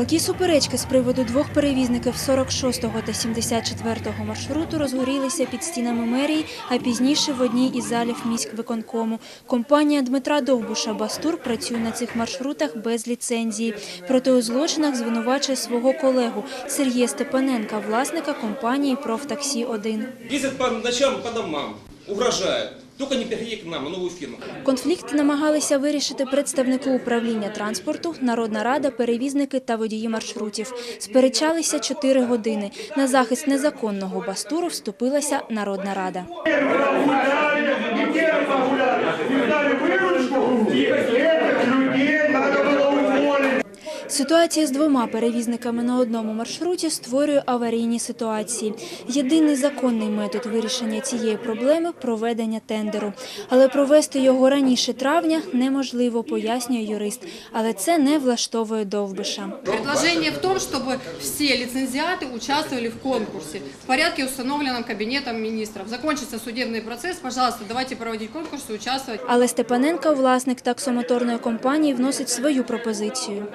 Палкі суперечки з приводу двох перевізників 46-го та 74-го маршруту розгорілися під стінами мерії, а пізніше в одній із залів міськвиконкому. Компанія Дмитра Довбуша «Бастур» працює на цих маршрутах без ліцензії. Проте у злочинах звинувачує свого колегу Сергія Степаненка, власника компанії «Профтаксі-1». Ездят по ночам по домам, угрожают. Только не переходи к нам, на новую фирму. Конфлікт намагалися вирішити представники управління транспорту, Народна рада, перевізники та водії маршрутів. Сперечалися чотири години. На захист незаконного бастуру вступилася Народна рада. Детей погуляли, дали выручку, Ситуація з двома перевізниками на одному маршруті створює аварійні ситуації. Єдиний законний метод вирішення цієї проблеми – проведення тендеру. Але провести його раніше травня неможливо, пояснює юрист. Але це не влаштовує Довбиша. Предложение в том, чтобы все лицензиаты участвовали в конкурсе в порядке, установленном Кабинетом министров. Закончится судебный процесс, пожалуйста, давайте проводить конкурс и участвовать. Але Степаненко, власник таксомоторної компанії, вносить свою пропозицію.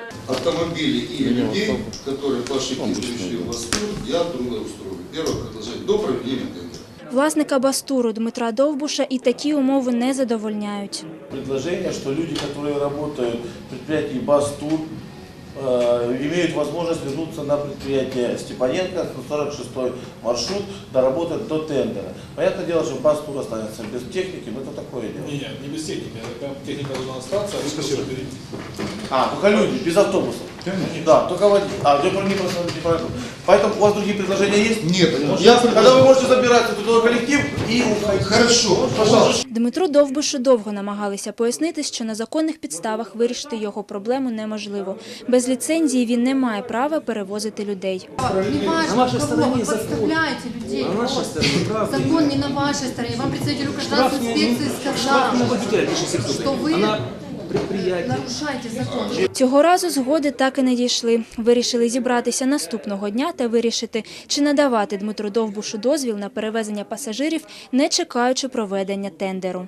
автомобилей и людей, которые по ошибке пришли в Москву, я трудоустрою. Первое предложение до проведения тендера. Власника Бастуру Дмитра Довбуша і такі умови не задовольняють. предложение, что люди, которые работают в предприятии БАСТУР, э, имеют возможность вернуться на предприятие Степаненко, 46-й маршрут, доработать до тендера. Понятное дело, что БАСТУР останется без техники, но это такое дело. Не, не без техники. Там техника должна остаться, а вы перейти. А, только люди, без автобусов. Да, только водитель. А, я про- не просто не про это. Поэтому у вас другие предложения есть? Нет, Может, я Тогда вы можете забирать этот коллектив. Хорошо. Пожалуйста. Дмитру Довбушу довго намагалися пояснити, що на законних підставах вирішити його проблему неможливо. Без ліцензії він не має права перевозити людей. Не важно, кого вы подставляете людей. На правда. Закон не на вашій стороні. Вам представитель гражданской інспекції сказав, що 1600. Закон. Цього разу згоди так і не дійшли. Вирішили зібратися наступного дня та вирішити, чи надавати Дмитру Довбушу дозвіл на перевезення пасажирів, не чекаючи проведення тендеру.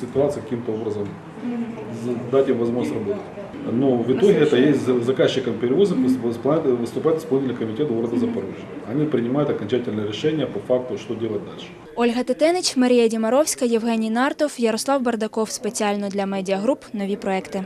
Ситуація каким-то образом дать им возможность работать. Но в итоге это есть за- заказчиком перевозок выступает, выступает исполнительный комитет города Запорожья. Они принимают окончательное решение по факту, что делать дальше. Ольга Тетенич, Марія Дімаровська, Євгеній Нартов, Ярослав Бардаков. Спеціально для медіагруп. Нові проекти.